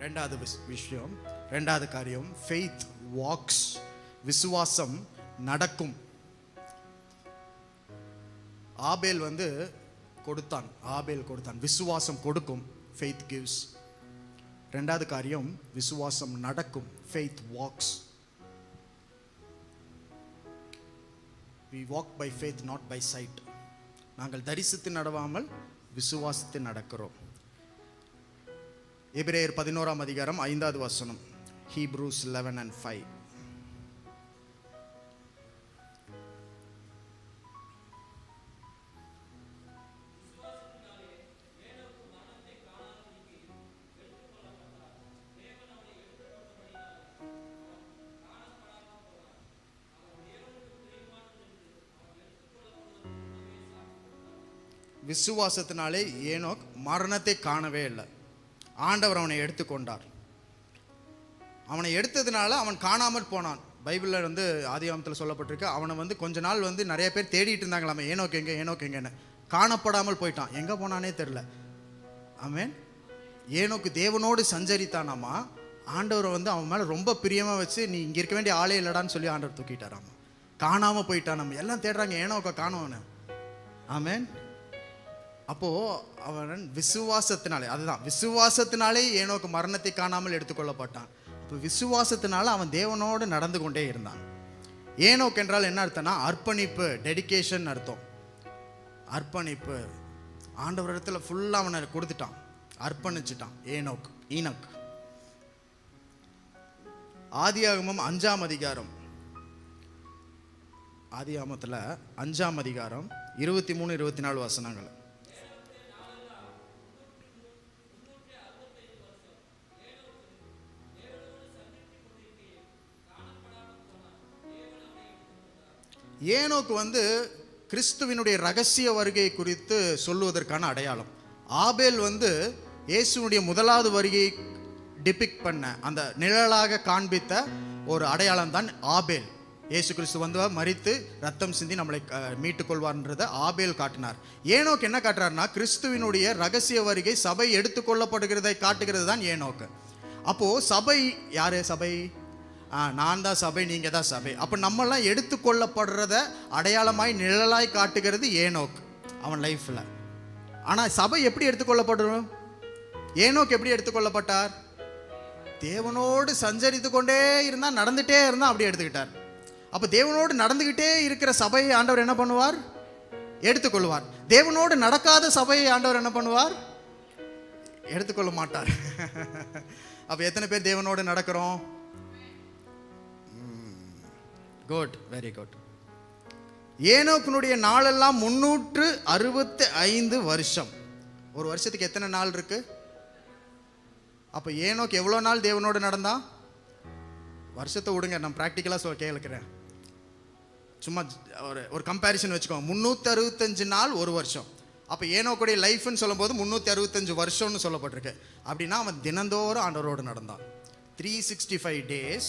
ரெண்டாவது விஷ்- விஷயம் ரெண்டாவது காரியம் ஃபெய்த் வாக்ஸ் விசுவாசம் நடக்கும். ஆபேல் வந்து கொடுத்தான் ஆபேல் கொடுத்தான். விசுவாசம் கொடுக்கும் ஃபெய்த் கிவ்ஸ் ரெண்டாவது காரியம் விசுவாசம் நடக்கும் faith walks we walk by faith not by sight நாங்கள் தரிசித்து நடவாமல் விசுவாசித்து நடக்கிறோம். எபிரேயர் பதினோராம் அதிகாரம் ஐந்தாவது வசனம். ஹீப்ரூஸ் லெவன் அண்ட் ஃபைவ் விசுவாசத்தினாலே ஏனோக் மரணத்தை காணவே இல்லை. ஆண்டவர் அவனை எடுத்துக்கொண்டார். அவனை எடுத்ததுனால அவன் காணாமல் போனான். பைபிளில் வந்து ஆதிகாமத்தில் சொல்லப்பட்டிருக்கு அவனை வந்து கொஞ்ச நாள் வந்து நிறைய பேர் தேடிட்டு இருந்தாங்களாமே ஏனோக்கு எங்கே ஏனோக்கு எங்கன்னு. காணப்படாமல் போயிட்டான். எங்கே போனானே தெரில ஆமேன். ஏனோக்கு தேவனோடு சஞ்சரித்தானாமா ஆண்டவரை வந்து அவன் மேலே ரொம்ப பிரியமாக வச்சு நீ இங்கே இருக்க வேண்டிய ஆளே இல்லடான்னு சொல்லி ஆண்டவர் தூக்கிட்டாராமா. காணாமல் போயிட்டான் நம்ம எல்லாம் தேடுறாங்க ஏனோக்க காணோன்னு. ஆமேன். அப்போது அவன் விசுவாசத்தினாலே அதுதான் விசுவாசத்தினாலே ஏனோக்கு மரணத்தை காணாமல் எடுத்துக்கொள்ளப்பட்டான். இப்போ விசுவாசத்தினால அவன் தேவனோடு நடந்து கொண்டே இருந்தான். ஏனோக் என்றால் என்ன அர்த்தம்னா அர்ப்பணிப்பு டெடிகேஷன் அர்த்தம். அர்ப்பணிப்பு. ஆண்டவர் இடத்துல ஃபுல்லாக அவனை கொடுத்துட்டான். அர்ப்பணிச்சிட்டான் ஏனோக் ஈனோக் ஆதியாகமம் அஞ்சாம் அதிகாரம். ஆதியாமத்தில் அஞ்சாம் அதிகாரம் இருபத்தி மூணு இருபத்தி நாலு வசனங்கள். ஏனோக்கு வந்து கிறிஸ்துவினுடைய ரகசிய வருகை குறித்து சொல்லுவதற்கான அடையாளம். ஆபேல் வந்து இயேசுனுடைய முதலாவது வருகையை டிபிக் பண்ண அந்த நிழலாக காண்பித்த ஒரு அடையாளம் தான் ஆபேல். இயேசு கிறிஸ்து வந்து மறித்து ரத்தம் சிந்தி நம்மளை மீட்டுக்கொள்வார்ன்றதை ஆபேல் காட்டினார். ஏனோக்கு என்ன காட்டுறாருன்னா கிறிஸ்துவினுடைய ரகசிய வருகை சபை எடுத்துக்கொள்ளப்படுகிறதை காட்டுகிறது தான் ஏனோக்கு. அப்போது சபை யாரு சபை? நான் தான் சபை நீங்கள் தான் சபை. அப்போ நம்மெல்லாம் எடுத்துக்கொள்ளப்படுறத அடையாளமாய் நிழலாய் காட்டுகிறது ஏனோக் அவன் லைஃப்பில் ஆனால் சபை எப்படி எடுத்துக்கொள்ளப்படும்? ஏனோக் எப்படி எடுத்துக்கொள்ளப்பட்டார்? தேவனோடு சஞ்சரித்து கொண்டே இருந்தால் நடந்துகிட்டே இருந்தால் அப்படி எடுத்துக்கிட்டார். அப்போ தேவனோடு நடந்துக்கிட்டே இருக்கிற சபையை ஆண்டவர் என்ன பண்ணுவார்? எடுத்துக்கொள்வார். தேவனோடு நடக்காத சபையை ஆண்டவர் என்ன பண்ணுவார்? எடுத்துக்கொள்ள மாட்டார். அப்போ எத்தனை பேர் தேவனோடு நடக்கிறோம்? குட் வெரி குட் ஏனோக்கினுடைய நாளெல்லாம் முன்னூற்று அறுபத்தி ஐந்து வருஷம். ஒரு வருஷத்துக்கு எத்தனை நாள் இருக்கு? அப்போ ஏனோக்கு எவ்வளோ நாள் தேவனோடு நடந்தான் வருஷத்தை விடுங்க நான் ப்ராக்டிக்கலாக சொல் கேளுக்கிறேன். சும்மா ஒரு ஒரு கம்பேரிசன் வச்சுக்கோங்க முந்நூற்றி அறுபத்தஞ்சு நாள் ஒரு வருஷம். அப்போ ஏனோக்குடைய லைஃப்னு சொல்லும்போது முந்நூற்றி அறுபத்தஞ்சு வருஷம்னு சொல்லப்பட்டிருக்கு. அப்படின்னா அவன் தினந்தோறும் ஆண்டவரோடு நடந்தான். Three sixty five days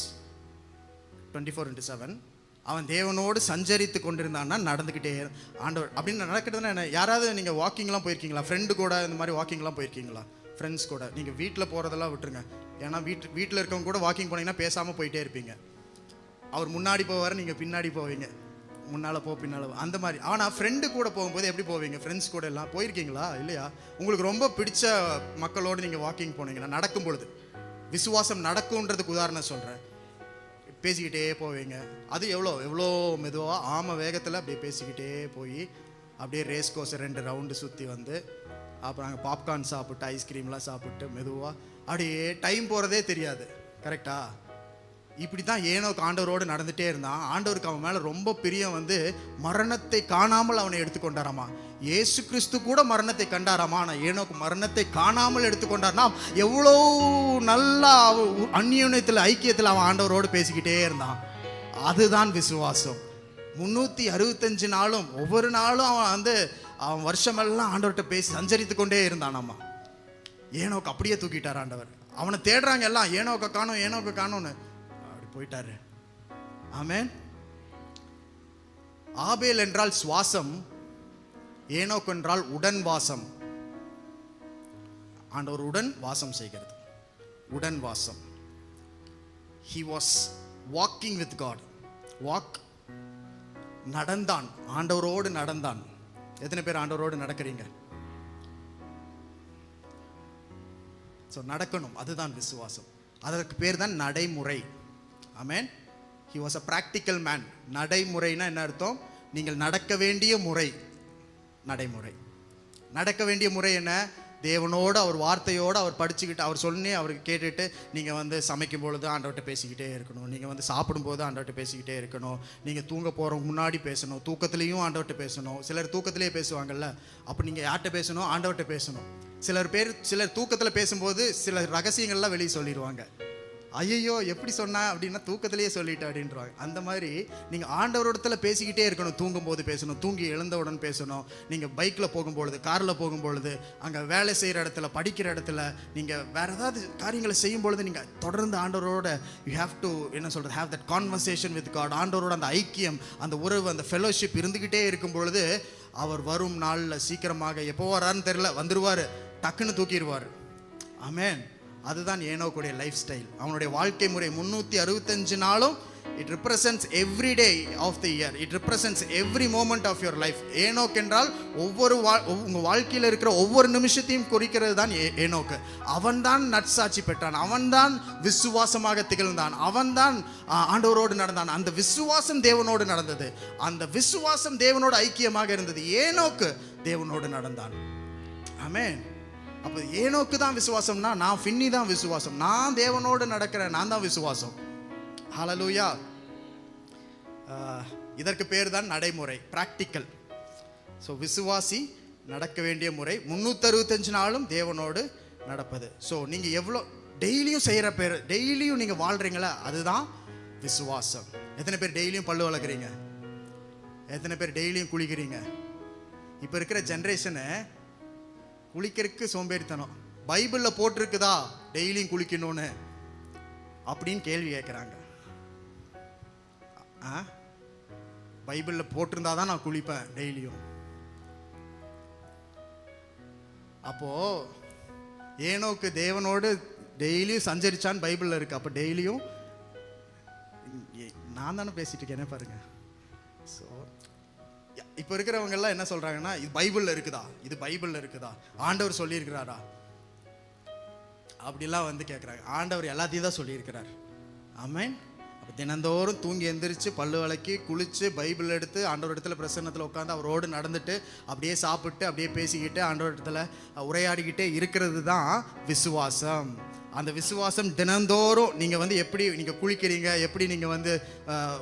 twenty four into seven அவன் தேவனோடு சஞ்சரித்து கொண்டிருந்தான்னா நடந்துக்கிட்டே ஆண்டவர் அப்படின்னு நடக்கிறதுனா என்ன? யாராவது நீங்கள் வாக்கிங்லாம் போயிருக்கீங்களா? ஃப்ரெண்டு கூட இந்த மாதிரி வாக்கிங்லாம் போயிருக்கீங்களா? ஃப்ரெண்ட்ஸ் கூட. நீங்கள் வீட்டில் போகிறதெல்லாம் விட்டுருங்க. ஏன்னா வீட்டு வீட்டில் இருக்கவங்க கூட வாக்கிங் போனீங்கன்னா பேசாமல் போயிட்டே இருப்பீங்க. அவர் முன்னாடி போவார் நீங்கள் பின்னாடி போவீங்க. முன்னால் போ பின்னால் அந்த மாதிரி. ஆனால் ஃப்ரெண்டு கூட போகும்போது எப்படி போவீங்க? ஃப்ரெண்ட்ஸ் கூட எல்லாம் போயிருக்கீங்களா? இல்லையா? உங்களுக்கு ரொம்ப பிடிச்ச மக்களோடு நீங்கள் வாக்கிங் போனீங்கன்னா நடக்கும் பொழுது விசுவாசம் நடக்கும்ன்றதுக்கு உதாரணம் சொல்கிறேன் பேசிக்கிட்டே போவீங்க. அது எவ்வளோ? எவ்வளோ மெதுவாக ஆம வேகத்தில் அப்படியே பேசிக்கிட்டே போய் அப்படியே ரேஸ் கோர்ஸ் ரெண்டு ரவுண்டு சுற்றி வந்து அப்புறம் நாங்கள் பாப்கார்ன் சாப்பிட்டு ஐஸ்கிரீம்லாம் சாப்பிட்டு மெதுவாக அப்படியே டைம் போகிறதே தெரியாது. கரெக்டா இப்படி தான் ஏனோ ஆண்டவரோடு நடந்துகிட்டே இருந்தான். ஆண்டவருக்கு அவன் மேலே ரொம்ப பிரியம் வந்து மரணத்தை காணாமல் அவனை எடுத்துக்கொண்டாராமா. இயேசு கிறிஸ்து கூட மரணத்தை கண்டாராமா. ஆனால் ஏனோக்கு மரணத்தை காணாமல் எடுத்துக்கொண்டார்னா எவ்வளோ நல்லா அவ- ஐக்கியத்தில் அவன் ஆண்டவரோடு பேசிக்கிட்டே இருந்தான். அதுதான் விசுவாசம். முந்நூற்றி அறுபத்தஞ்சு நாளும் ஒவ்வொரு நாளும் அவன் வந்து அவன் வருஷமெல்லாம் ஆண்டவர்கிட்ட பேசி சஞ்சரித்து கொண்டே அம்மா. ஏனோக்கு அப்படியே தூக்கிட்டார் ஆண்டவர். அவனை தேடுறாங்க எல்லாம் ஏனோக்க காணும் ஏனோக்க காணும்னு. அப்படி போயிட்டாரு. ஆமேன். ஆபேல் என்றால் சுவாசம் ஏனோக் என்றால் உடன் வாசம் ஆண்டவர் உடன் வாசம் செய்கிறது. உடன் வாசம் he was walking with God walk நடந்தான். ஆண்டவரோடு நடந்தான். எத்தனை பேர் ஆண்டவரோடு நடக்கிறீங்க? ஸோ நடக்கணும். அதுதான் விசுவாசம். அதற்கு பேர் தான் நடைமுறை. Amen he was a practical man நடைமுறைனா என்ன அர்த்தம்? நீங்கள் நடக்க வேண்டிய முறை. நடைமுறை. நடக்க வேண்டிய முறை என்ன? தேவனோடு அவர் வார்த்தையோடு அவர் படிச்சுக்கிட்டு அவர் சொல்லி அவருக்கு கேட்டுட்டு நீங்கள் வந்து சமைக்கும் பொழுது ஆண்டவர்கிட்ட பேசிக்கிட்டே இருக்கணும். நீங்கள் வந்து சாப்பிடும்போது ஆண்டவர்கிட்ட பேசிக்கிட்டே இருக்கணும். நீங்கள் தூங்க போகிறவங்க முன்னாடி பேசணும். தூக்கத்துலேயும் ஆண்டவர்கிட்ட பேசணும். சிலர் தூக்கத்திலே பேசுவாங்கல்ல? அப்போ நீங்கள் யார்கிட்ட பேசணும்? ஆண்டவர்கிட்ட பேசணும். சிலர் பேர் சிலர் தூக்கத்தில் பேசும்போது சில ரகசியங்கள்லாம் வெளியே சொல்லிடுவாங்க ஐயோ எப்படி சொன்னா அப்படின்னா தூக்கத்திலேயே சொல்லிட்டு அப்படின்றாங்க. அந்த மாதிரி நீங்கள் ஆண்டவரோடத்தில் பேசிக்கிட்டே இருக்கணும். தூங்கும்போது பேசணும். தூங்கி எழுந்தவுடன் பேசணும். நீங்கள் பைக்கில் போகும்பொழுது காரில் போகும்பொழுது அங்கே வேலை செய்கிற இடத்துல படிக்கிற இடத்துல நீங்கள் வேறு ஏதாவது காரியங்களை செய்யும் பொழுது நீங்கள் தொடர்ந்து ஆண்டவரோட யூ ஹேவ் டு என்ன சொல்கிறது have that conversation with God ஆண்டவரோட அந்த ஐக்கியம் அந்த உறவு அந்த ஃபெலோஷிப் இருந்துக்கிட்டே இருக்கும் பொழுது அவர் வரும் நாளில் சீக்கிரமாக எப்போ வரான்னு தெரில வந்துடுவார் டக்குன்னு தூக்கிடுவார். அமேன் அதுதான் ஏனோக்குடைய லைஃப் ஸ்டைல் அவனுடைய வாழ்க்கை முறை முந்நூற்றி அறுபத்தஞ்சு நாளும் it represents every day of the year it represents every moment of your life Enoch என்றால் ஒவ்வொரு வா உங்கள் வாழ்க்கையில் இருக்கிற ஒவ்வொரு நிமிஷத்தையும் குறிக்கிறது தான் ஏ ஏனோக்கு. அவன்தான் நட்சாட்சி பெற்றான். அவன்தான் விசுவாசமாக திகழ்ந்தான். அவன்தான் ஆண்டவரோடு நடந்தான். அந்த விசுவாசம் தேவனோடு நடந்தது. அந்த விசுவாசம் தேவனோடு ஐக்கியமாக இருந்தது. ஏனோக்கு தேவனோடு நடந்தான். ஆமென் அப்போ ஏனோக்கு தான் விசுவாசம்னா நான் ஃபின்னி தான் விசுவாசம். நான் தேவனோடு நடக்கிறேன் நான் தான் விசுவாசம். ஹலலூயா இதற்கு பேர் தான் நடைமுறை ப்ராக்டிக்கல் ஸோ விசுவாசி நடக்க வேண்டிய முறை முந்நூற்றறுபத்தஞ்சு நாளும் தேவனோடு நடப்பது. ஸோ நீங்கள் எவ்வளோ டெய்லியும் செய்கிற பேர் டெய்லியும் நீங்கள் வாழ்கிறீங்களா அதுதான் விசுவாசம். எத்தனை பேர் டெய்லியும் பல்லு வளர்க்குறீங்க? எத்தனை பேர் டெய்லியும் குளிக்கிறீங்க? இப்போ இருக்கிற ஜென்ரேஷனு குளிக்கிறதுக்கு சோம்பேறித்தனம். பைபிளில் போட்டிருக்குதா? டெய்லியும் குளிக்கணும்னு. அப்படின்னு கேள்வி கேட்குறாங்க. ஆ? பைபிளில் போட்டிருந்தா தான் நான் குளிப்பேன் டெய்லியும். அப்போ ஏனோக்கு தேவனோடு டெய்லியும் சஞ்சரிச்சான்னு பைபிளில் இருக்கு. அப்போ டெய்லியும் நான் தானே பேசிட்டு இருக்கேன் என்ன பாருங்க. ஸோ இப்போ இருக்கிறவங்கெல்லாம் என்ன சொல்கிறாங்கன்னா இது பைபிளில் இருக்குதா? இது பைபிளில் இருக்குதா? ஆண்டவர் சொல்லியிருக்கிறாரா? அப்படிலாம் வந்து கேட்குறாங்க ஆண்டவர் எல்லாத்தையும் தான் சொல்லியிருக்கிறார். ஆமேன். அப்போ தினந்தோறும் தூங்கி எந்திரிச்சு பல்லு விளக்கி குளித்து பைபிள் எடுத்து ஆண்டவர் இடத்துல பிரசன்னத்தில் உட்காந்து அவரோடு நடந்துட்டு அப்படியே சாப்பிட்டு அப்படியே பேசிக்கிட்டு ஆண்டவர் இடத்துல உரையாடிக்கிட்டே இருக்கிறது தான் விசுவாசம். அந்த விசுவாசம் தினந்தோறும் நீங்கள் வந்து எப்படி நீங்கள் குளிக்கிறீங்க எப்படி நீங்கள் வந்து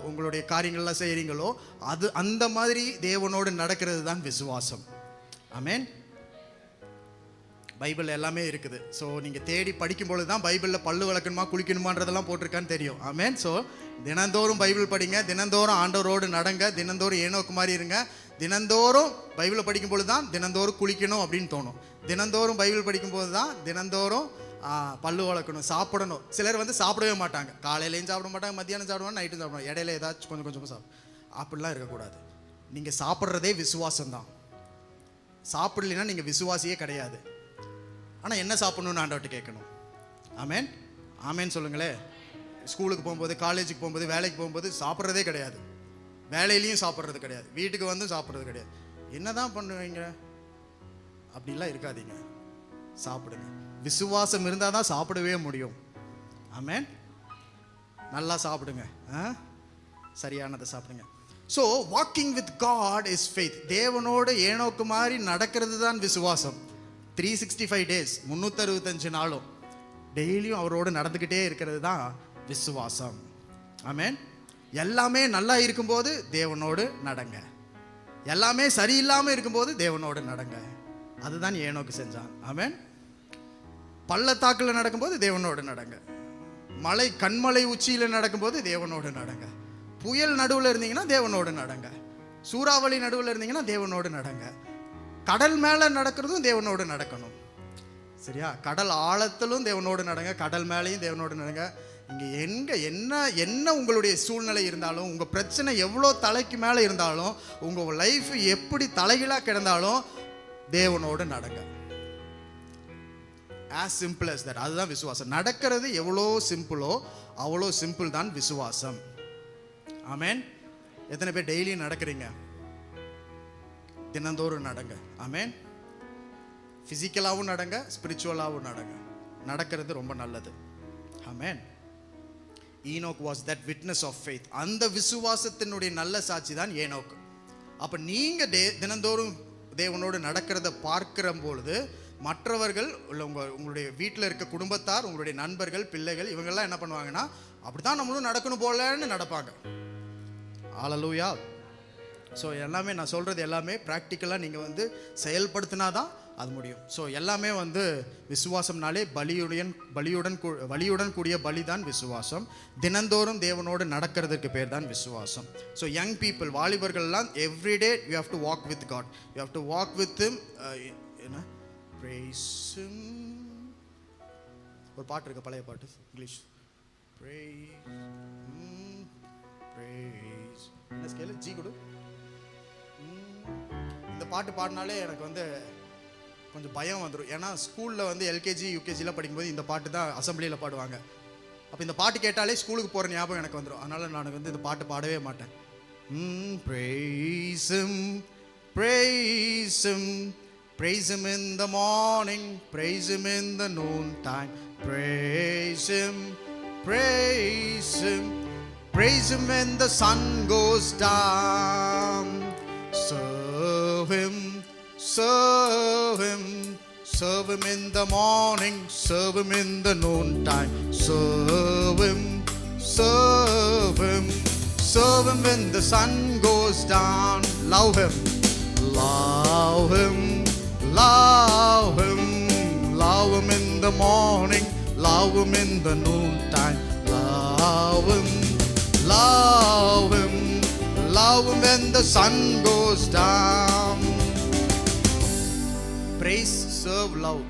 உங்களுடைய காரியங்கள்லாம் செய்கிறீங்களோ அது அந்த மாதிரி தேவனோடு நடக்கிறது தான் விசுவாசம். அமேன் பைபிள் எல்லாமே இருக்குது. ஸோ நீங்கள் தேடி படிக்கும்பொழுது தான் பைபிளில் பல்லு வளர்க்கணுமா குளிக்கணுமான்றதெல்லாம் போட்டிருக்கான்னு தெரியும். ஆமென் ஸோ தினந்தோறும் பைபிள் படிங்க தினந்தோறும் ஆண்டவரோடு நடங்க தினந்தோறும் ஏனோக்கு மாதிரி இருங்க. தினந்தோறும் பைபிளை படிக்கும்பொழுது தான் தினந்தோறும் குளிக்கணும் அப்படின்னு தோணும். தினந்தோறும் பைபிள் படிக்கும்போது தான் தினந்தோறும் பல்லு வளர்க்கணும் சாப்பிடணும். சிலர் வந்து சாப்பிடவே மாட்டாங்க. காலையிலையும் சாப்பிட மாட்டாங்க மத்தியானம் சாப்பிடுவாங்க நைட்டும் சாப்பிடுவாங்க இடையில ஏதாச்சும் கொஞ்சம் கொஞ்சமாக சாப்பிடும் அப்படிலாம் இருக்கக்கூடாது. நீங்கள் சாப்பிட்றதே விசுவாசம் தான். சாப்பிடலைன்னா நீங்கள் விசுவாசியே கிடையாது. ஆனால் என்ன சாப்பிடணும்னு ஆண்டவர்கிட்ட கேட்கணும். ஆமேன்? ஆமேன்னு சொல்லுங்களேன் ஸ்கூலுக்கு போகும்போது காலேஜுக்கு போகும்போது வேலைக்கு போகும்போது சாப்பிட்றதே கிடையாது. வேலையிலையும் சாப்பிட்றது கிடையாது. வீட்டுக்கு வந்து சாப்பிட்றது கிடையாது. என்னதான் பண்ணுவீங்க? அப்படிலாம் இருக்காதீங்க. சாப்பிடுங்க. விசுவாசம் இருந்தால் தான் சாப்பிடவே முடியும். ஆமேன் நல்லா சாப்பிடுங்க. ஆ? சரியானதை சாப்பிடுங்க. So walking with God is faith தேவனோடு ஏனோக்கு மாதிரி நடக்கிறது தான் விசுவாசம். த்ரீ சிக்ஸ்டி ஃபைவ் டேஸ் முந்நூற்றறுபத்தஞ்சு நாளும். டெய்லியும் அவரோடு நடந்துக்கிட்டே இருக்கிறது தான் விசுவாசம். ஆமேன் எல்லாமே நல்லா இருக்கும்போது தேவனோடு நடங்க. எல்லாமே சரியில்லாமல் இருக்கும்போது தேவனோடு நடங்க. அதுதான் ஏனோக்கு செஞ்சான். ஆமேன் பள்ளத்தாக்கில் நடக்கும்போது தேவனோடு நடங்க. மலை கண்மலை உச்சியில் நடக்கும்போது தேவனோடு நடங்க. புயல் நடுவில் இருந்தீங்கன்னா தேவனோடு நடங்க. சூறாவளி நடுவில் இருந்தீங்கன்னா தேவனோடு நடங்க. கடல் மேலே நடக்கிறதும் தேவனோடு நடக்கணும். சரியா? கடல் ஆழத்திலும் தேவனோடு நடங்க. கடல் மேலேயும் தேவனோடு நடங்க. இங்கே எங்கே என்ன என்ன உங்களுடைய சூழ்நிலை இருந்தாலும் உங்கள் பிரச்சனை எவ்வளோ தலைக்கு மேலே இருந்தாலும் உங்கள் லைஃப் எப்படி தலைகீழாக கிடந்தாலும் தேவனோடு நடங்க. ஆஸ் சிம்பிள் அஸ் தட் அதுதான் விசுவாசம். நடக்கிறது எவ்வளோ சிம்பிளோ அவ்வளோ சிம்பிள் தான் விசுவாசம். ஆமேன் எத்தனை பேர் டெய்லியும் நடக்கிறீங்க? தினந்தோறும் நடங்க. ஆமேன் ஃபிசிக்கலாகவும் நடங்க ஸ்பிரிச்சுவலாகவும் நடங்க. நடக்கிறது ரொம்ப நல்லது. Amen Enoch was that witness of faith அந்த விசுவாசத்தினுடைய நல்ல சாட்சி தான் ஏனோக். அப்போ நீங்கள் டே தினந்தோறும் தேவனோடு நடக்கிறத பார்க்கிற பொழுது மற்றவர்கள் உள்ள உங்கள் உங்களுடைய வீட்டில் இருக்க குடும்பத்தார் உங்களுடைய நண்பர்கள் பிள்ளைகள் இவங்கெல்லாம் என்ன பண்ணுவாங்கன்னா அப்படி தான் நம்மளும் நடக்கணும் போலன்னு நடப்பாங்க. ஆளலூயா ஸோ எல்லாமே நான் சொல்கிறது எல்லாமே ப்ராக்டிக்கலாக நீங்கள் வந்து செயல்படுத்தினா தான் அது முடியும். ஸோ எல்லாமே வந்து விசுவாசம்னாலே பலியுடன் பலியுடன் கூ- வலியுடன் கூடிய பலி தான் விசுவாசம். தினந்தோறும் தேவனோடு நடக்கிறதுக்கு பேர் தான் விசுவாசம். So young people வாலிபர்கள்லாம் everyday you have to walk with God you have to walk with என்ன? பிரேசும் ஒரு பாட்டு இருக்கு பழைய பாட்டு இங்கிலீஷ் praise him, என்ன ஸ்கேலு ஜி கொடு. இந்த பாட்டு பாடினாலே எனக்கு வந்து கொஞ்சம் பயம் வந்துடும் ஏன்னா ஸ்கூலில் வந்து எல்கேஜி யூகேஜிலாம் படிக்கும்போது இந்த பாட்டு தான் அசம்பிளியில் பாடுவாங்க. அப்போ இந்த பாட்டு கேட்டாலே ஸ்கூலுக்கு போகிற ஞாபகம் எனக்கு வந்துடும் அதனால் நான் வந்து இந்த பாட்டு பாடவே மாட்டேன். ம் praise him, praise him, in the morning, praise him in the noontime, praise him, praise him, praise him when the sun goes down. Serve him, serve him, serve him in the morning, serve him in the noontime, serve him, serve him, serve him when the sun goes down. Love him, love him, love him, love him in the morning, love him in the noontime, love him, love him, love him when the sun goes down. Praise, serve, love.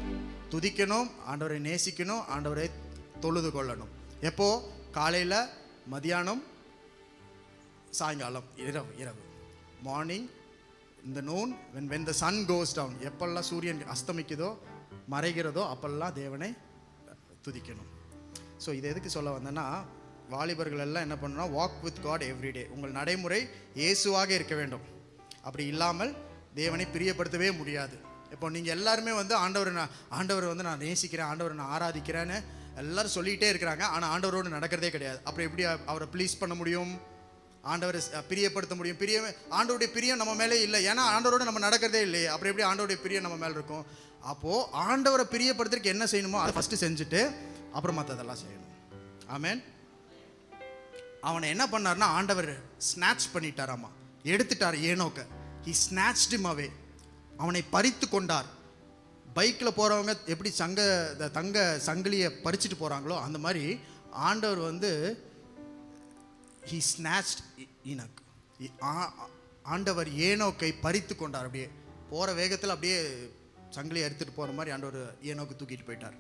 துதிக்கணும் ஆண்டவரை நேசிக்கணும் ஆண்டவரை தொழுது கொள்ளணும் எப்போ காலையில் மதியானம் சாயங்காலம் இரவு இரவு மார்னிங் இந்த noon when when the sun goes down எப்பெல்லாம் சூரியன் அஸ்தமிக்குதோ மறைகிறதோ அப்பெல்லாம் தேவனை துதிக்கணும். ஸோ இது எதுக்கு சொல்ல வந்தேன்னா வாலிபர்கள் எல்லாம் என்ன பண்ணணும்னா வாக் வித் காட் எவ்ரிடே உங்கள் நடைமுறை இயேசுவாக இருக்க வேண்டும். அப்படி இல்லாமல் தேவனை பிரியப்படுத்தவே முடியாது. இப்போ நீங்கள் எல்லாருமே வந்து ஆண்டவரை நான் ஆண்டவரை வந்து நான் நேசிக்கிறேன் ஆண்டவரை நான் ஆராதிக்கிறேன்னு எல்லாரும் சொல்லிகிட்டே இருக்கிறாங்க. ஆனால் ஆண்டவரோடு நடக்கிறதே கிடையாது. அப்புறம் எப்படி அவரை ப்ளீஸ் பண்ண முடியும்? ஆண்டவரை பிரியப்படுத்த முடியும். பிரிய ஆண்டவருடைய பிரியம் நம்ம மேலே இல்லை. ஏன்னா ஆண்டவரோடு நம்ம நடக்கிறதே இல்லையே. அப்புறம் எப்படி ஆண்டோடைய பிரியம் நம்ம மேலே இருக்கும்? அப்போது ஆண்டவரை பிரியப்படுத்துறதுக்கு என்ன செய்யணுமோ அதை ஃபஸ்ட்டு செஞ்சுட்டு அப்புறம் மற்றதெல்லாம் செய்யணும். ஆமேன் அவனை என்ன பண்ணார்னா ஆண்டவர் ஸ்நாட்ச் பண்ணிட்டாராமா. எடுத்துட்டார் ஏனோக்க. ஹி ஸ்நாச்ட் him அவனை பறித்து கொண்டார். பைக்கில் போகிறவங்க எப்படி சங்க தங்க சங்கிலியை பறிச்சுட்டு போகிறாங்களோ அந்த மாதிரி ஆண்டவர் வந்து ஹி ஸ்நாச்ட் ஈனக் ஆண்டவர் ஏனோக்கை பறித்து கொண்டார். அப்படியே போகிற வேகத்தில் அப்படியே சங்கிலியை எடுத்துகிட்டு போகிற மாதிரி ஆண்டவர் ஏனோக்கு தூக்கிட்டு போயிட்டார்.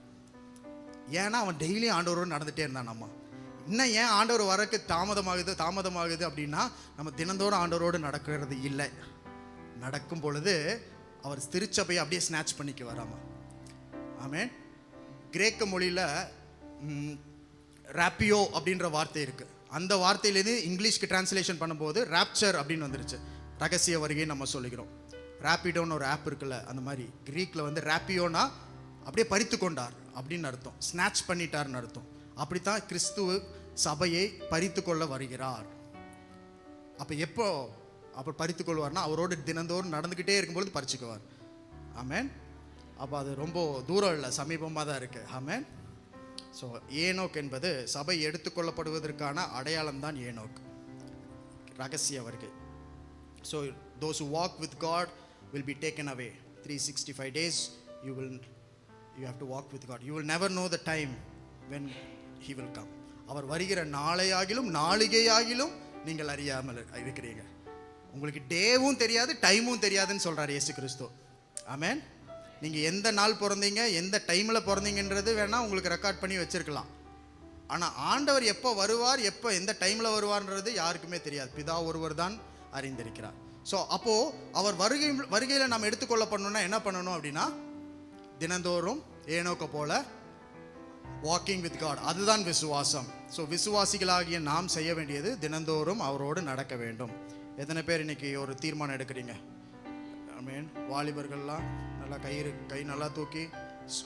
ஏன்னா அவன் டெய்லியும் ஆண்டவரோடு நடந்துகிட்டே இருந்தான் நம்ம. இன்னும் ஏன் ஆண்டவர் வரக்கு தாமதமாகுது தாமதமாகுது அப்படின்னா நம்ம தினந்தோறும் ஆண்டவரோடு நடக்கிறது இல்லை. நடக்கும் பொழுது அவர் திருச்சபையை அப்படியே ஸ்நாச் பண்ணிக்க வராம? ஆமே கிரேக்க மொழியில் ராப்பியோ அப்படின்ற வார்த்தை இருக்குது அந்த வார்த்தையிலேருந்து இங்கிலீஷ்க்கு டிரான்ஸ்லேஷன் பண்ணும்போது ராப்சர் அப்படின்னு வந்துருச்சு. ரகசிய வருகை நம்ம சொல்லிக்கிறோம். ராப்பிடோன்னு ஒரு ஆப் இருக்குல்ல அந்த மாதிரி. க்ரீக்கில் வந்து ரேப்பியோனா அப்படியே பறித்து கொண்டார் அப்படின்னு அர்த்தம். ஸ்நாச் பண்ணிட்டார்னு அர்த்தம். அப்படித்தான் கிறிஸ்துவ சபையை பறித்து கொள்ள வருகிறார். அப்போ எப்போ அப்போ பறித்து கொள்வார்னா அவரோடு தினந்தோறும் நடந்துக்கிட்டே இருக்கும்பொழுது பறிச்சுக்குவார். ஆமேன் அப்போ அது ரொம்ப தூரம் இல்லை சமீபமாக தான் இருக்குது ஆமேன் ஸோ ஏனோக் என்பது சபை எடுத்துக்கொள்ளப்படுவதற்கான அடையாளம் தான் ஏனோக் ரகசிய வருகை so those who walk with God will be taken away. 365 days you will you have to walk with God you will never know the time when he will come அவர் வருகிற நாளையாகிலும் நாளிகையாகிலும் நீங்கள் அறியாமல் இருக்கிறீங்க உங்களுக்கு டேவும் தெரியாது டைமும் தெரியாதுன்னு சொல்கிறார் இயேசு கிறிஸ்து. ஆமேன் நீங்கள் எந்த நாள் பிறந்தீங்க எந்த டைமில் பிறந்தீங்கன்றது வேணால் உங்களுக்கு ரெக்கார்ட் பண்ணி வச்சிருக்கலாம். ஆனால் ஆண்டவர் எப்போ வருவார் எப்போ எந்த டைமில் வருவார்ன்றது யாருக்குமே தெரியாது. பிதா ஒருவர் தான் அறிந்திருக்கிறார். ஸோ அப்போது அவர் வருகை வருகையில் நாம் எடுத்துக்கொள்ளப்படணும்னா என்ன பண்ணணும் அப்படின்னா தினந்தோறும் ஏனோக்க போல வாக்கிங் வித் காட் அதுதான் விசுவாசம். ஸோ விசுவாசிகளாகிய நாம் செய்ய வேண்டியது தினந்தோறும் அவரோடு நடக்க வேண்டும். எத்தனை பேர் இன்னைக்கு ஒரு தீர்மானம் எடுக்கிறீங்க? ஆமேன். வாலிபர்கள்லாம் நல்லா கை கை நல்லா தூக்கி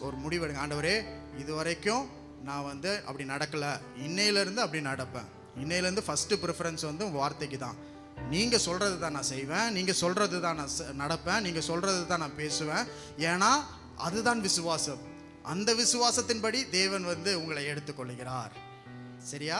ஒரு முடிவெடுங்க ஆண்டவரே இது வரைக்கும் நான் வந்து அப்படி நடக்கலை. இன்னையிலேருந்து அப்படி நடப்பேன். இன்னையிலேருந்து ஃபஸ்ட்டு ப்ரிஃபரன்ஸ் வந்து வார்த்தைக்கு தான். நீங்கள் சொல்கிறது தான் நான் செய்வேன். நீங்கள் சொல்கிறது தான் நான் நடப்பேன். நீங்கள் சொல்கிறது தான் நான் பேசுவேன். ஏன்னா அதுதான் விசுவாசம். அந்த விசுவாசத்தின்படி தேவன் வந்து உங்களை எடுத்துக்கொள்கிறார். சரியா?